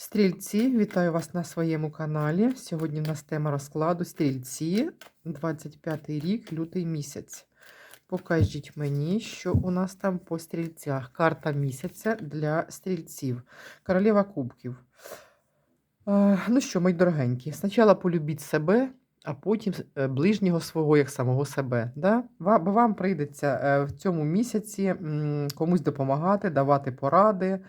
Стрільці, вітаю вас на своєму каналі. Сьогодні в нас тема розкладу Стрільці, 25 рік, лютий місяць. Покажіть мені, що у нас там по стрільцях. Карта місяця для стрільців. Королева кубків. Ну що, мої дорогенькі, спочатку полюбіть себе, а потім е, ближнього свого, як самого себе. Да? Бо вам прийдеться е, в цьому місяці комусь допомагати, давати поради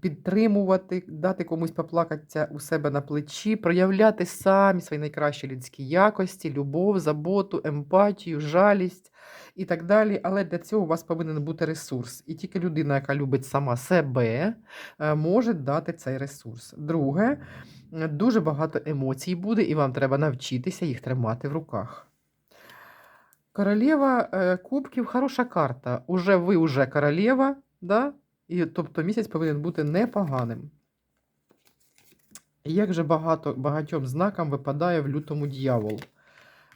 підтримувати, дати комусь поплакатися у себе на плечі, проявляти самі свої найкращі людські якості, любов, заботу, емпатію, жалість і так далі. Але для цього у вас повинен бути ресурс. І тільки людина, яка любить сама себе, е, може дати цей ресурс. Друге, дуже багато емоцій буде, і вам треба навчитися їх тримати в руках. Королева е, кубків хороша карта. Уже ви вже королева, да? І, тобто місяць повинен бути непоганим. Як же багато, багатьом знакам випадає в лютому дьявол.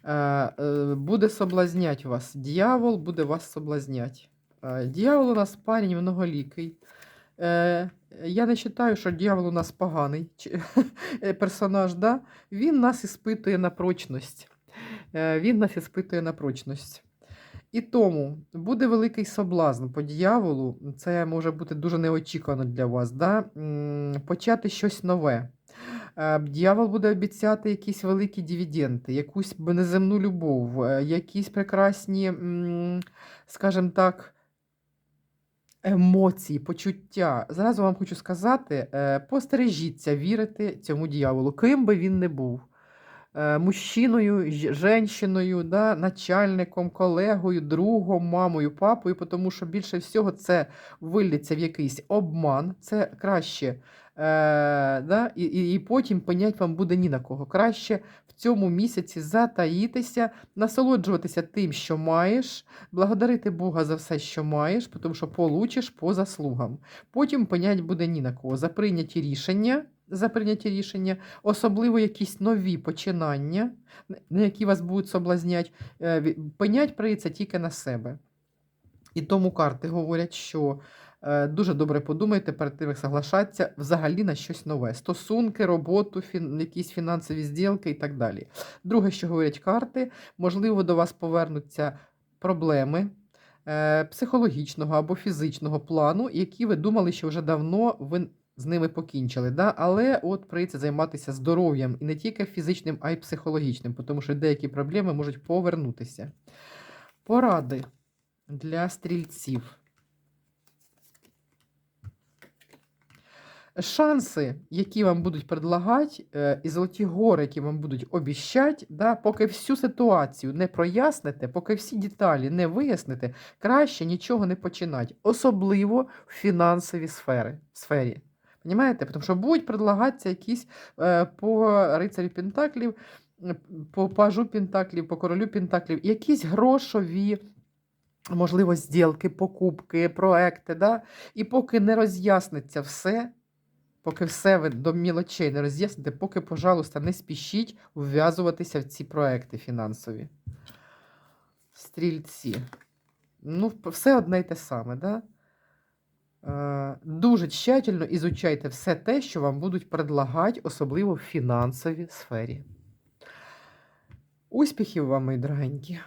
Е, е, буде соблазнять вас. Дьявол буде вас соблазнять. Е, дьявол у нас парень многолікий. Я не вважаю, що дьявол у нас поганий персонаж. Да? Він нас іспитує на прочність. Він нас іспитує на прочність. І тому буде великий соблазн по дьяволу, це може бути дуже неочікувано для вас, да? почати щось нове. Е, Дьявол буде обіцяти якісь великі дивіденди, якусь неземну любов, е, якісь прекрасні, скажімо так, емоції, почуття. Зразу вам хочу сказати, е, постережіться вірити цьому дьяволу, ким би він не був. Е, Мужчиною, женщиною, да, начальником, колегою, другом, мамою, папою, тому що більше всього це виліться в якийсь обман, це краще, е, да, і, і, і потім понять вам буде ні на кого. Краще в цьому місяці затаїтися, насолоджуватися тим, що маєш, благодарити Бога за все, що маєш, тому що получиш по заслугам. Потім понять буде ні на кого. За прийняті рішення, за прийняті рішення, особливо якісь нові починання, на які вас будуть соблазнять, е, понять прийдеться тільки на себе. І тому карти говорять, що е, дуже добре подумайте перед тим, як соглашатися взагалі на щось нове. Стосунки, роботу, фін, якісь фінансові зділки і так далі. Друге, що говорять карти, можливо, до вас повернуться проблеми е, психологічного або фізичного плану, які ви думали, що вже давно ви з ними покінчили. Да? Але от прийдеться займатися здоров'ям і не тільки фізичним, а й психологічним, тому що деякі проблеми можуть повернутися. Поради для стрільців. Шанси, які вам будуть предлагати, е, і золоті гори, які вам будуть обіщати, да, поки всю ситуацію не проясните, поки всі деталі не виясните, краще нічого не починати, особливо в фінансовій сфері, сфері. Понимаєте? Тому що будуть предлагатися якісь е, по рицарю Пентаклів, по пажу Пентаклів, по королю Пентаклів, якісь грошові можливо, зділки, покупки, проекти. Да? І поки не роз'ясниться все, поки все ви до мілочей не роз'ясните, поки, пожалуйста, не спішіть вв'язуватися в ці проекти фінансові. Стрільці. Ну, все одне й те саме, да? Е, Дуже тщательно ізучайте все те, що вам будуть предлагати, особливо в фінансовій сфері. Успіхів вам, мої дорогенькі!